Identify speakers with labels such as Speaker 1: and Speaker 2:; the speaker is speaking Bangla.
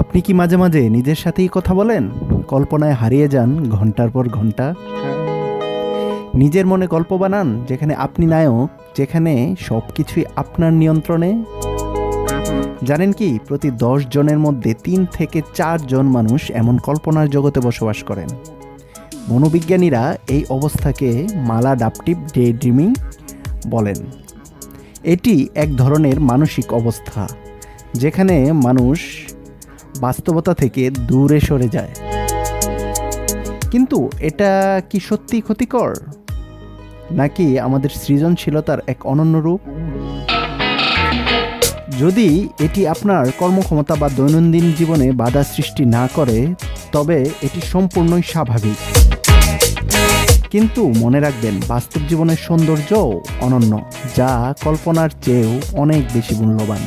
Speaker 1: আপনি কি মাঝে মাঝে নিজের সাথেই কথা বলেন? কল্পনায় হারিয়ে যান ঘণ্টার পর ঘণ্টা। নিজের মনে গল্প বানান, যেখানে আপনি নায়ক, যেখানে সব কিছুই আপনার নিয়ন্ত্রণে। জানেন কি, প্রতি দশ জনের মধ্যে তিন থেকে চার জন মানুষ এমন কল্পনার জগতে বসবাস করেন। মনোবিজ্ঞানীরা এই অবস্থাকে মালা ডাপটিভ ডে ড্রিমিং বলেন। এটি এক ধরনের মানসিক অবস্থা, যেখানে মানুষ বাস্তবতা থেকে দূরে সরে যায়। কিন্তু এটা কি সত্যি ক্ষতিকর? নাকি আমাদের সৃজনশীলতার এক অনন্য রূপ? যদি এটি আপনার কর্মক্ষমতা বা দৈনন্দিন জীবনে বাধা সৃষ্টি না করে, তবে এটি সম্পূর্ণই স্বাভাবিক। কিন্তু মনে রাখবেন, বাস্তব জীবনের সৌন্দর্যও অনন্য, যা কল্পনার চেয়েও অনেক বেশি মূল্যবান।